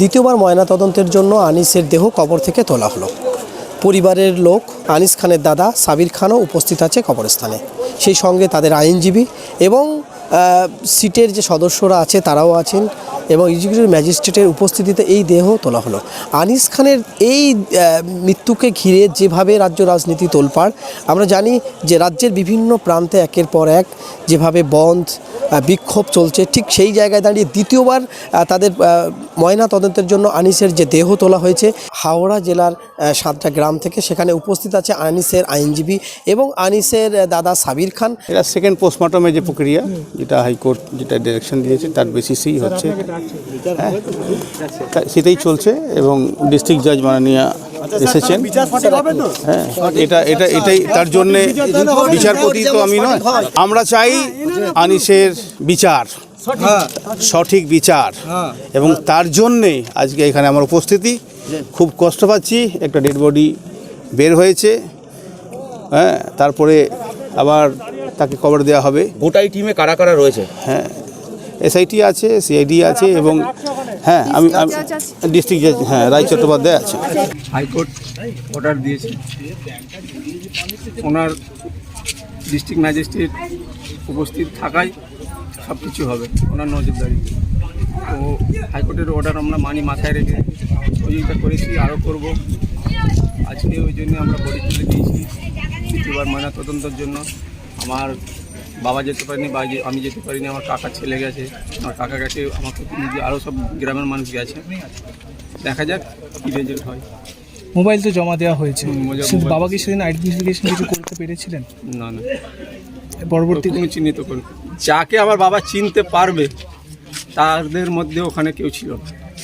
দ্বিতীয়বার ময়নাতদন্তের জন্য আনিসের দেহ কবর থেকে তোলা হলো। পরিবারের লোক আনিস খানের দাদা সাবির খানও উপস্থিত আছে কবরস্থানে। সেই সঙ্গে তাদের আইনজীবী এবং সিটের যে সদস্যরা আছে তারাও আছেন। এবং এক্সিকিউটিভ ম্যাজিস্ট্রেটের উপস্থিতিতে এই দেহ তোলা হলো। আনিস খানের এই মৃত্যুকে ঘিরে যেভাবে রাজ্য রাজনীতি তোলপাড়, আমরা জানি যে রাজ্যের বিভিন্ন প্রান্তে একের পর এক যেভাবে বন্ধ বিক্ষোভ চলছে, ঠিক সেই জায়গায় দাঁড়িয়ে দ্বিতীয়বার তাদের ময়না তদন্তের জন্য আনিসের যে দেহ তোলা হয়েছে, হাওড়া জেলার সাতটা গ্রাম থেকে সেখানে উপস্থিত আছে আনিসের আইনজীবী এবং আনিসের দাদা সাবির খান। এটা সেকেন্ড পোস্টমর্টমের যে প্রক্রিয়া, যেটা হাইকোর্ট যেটা ডিরেকশন দিয়েছে, তার বেসিসেই হচ্ছে। সেটাই চলছে এবং ডিস্ট্রিক্ট জাজ মাননীয়া এসেছেন। হ্যাঁ এটা এটা এটাই তার জন্যে বিচারপতি তো আমি নয়। আমরা চাই আনিসের বিচার সঠিক বিচার। এবং তার জন্যে আজকে এখানে আমার উপস্থিতি। খুব কষ্ট পাচ্ছি একটা ডেড বডি বের হয়েছে। হ্যাঁ তারপরে আবার তাকে কবর দেওয়া হবে। গোটাই টিমে কারা কারা রয়েছে? হ্যাঁ এসআইটি আছে সিআইডি আছে এবং হ্যাঁ আমি ডিস্ট্রিক্ট জাজ হ্যাঁ রায় চট্টোপাধ্যায় আছে। হাইকোর্ট অর্ডার দিয়েছে। ওনার ডিস্ট্রিক্ট ম্যাজিস্ট্রেট উপস্থিত থাকায় সব কিছু হবে ওনার নজরদারি। তো হাইকোর্টের অর্ডার আমরা মানি মাথায় রেখে সহযোগিতা করেছি আরও করব। আজকে ওই জন্য আমরা বডি তুলে দিয়েছি। দ্বিতীয়বার ময়না তদন্তের জন্য। আমার বাবা যেতে পারেনি বা আমি যেতে পারিনি আমার কাকা ছেলে গেছে। আমার কাকা গেছে আমার প্রতিনিধি আরও সব গ্রামের মানুষ গেছে। দেখা যাক কী রেজাল্ট হয়। মোবাইল তো জমা দেওয়া হয়েছে। কিন্তু বাবাকে সেদিন আইডেন্টিফিকেশন কিছু করতে পেরেছিলেন? না না। পরবর্তী তুমি চিহ্নিত করবে যাকে আমার বাবা চিনতে পারবে তাদের মধ্যে ওখানে কেউ ছিল না।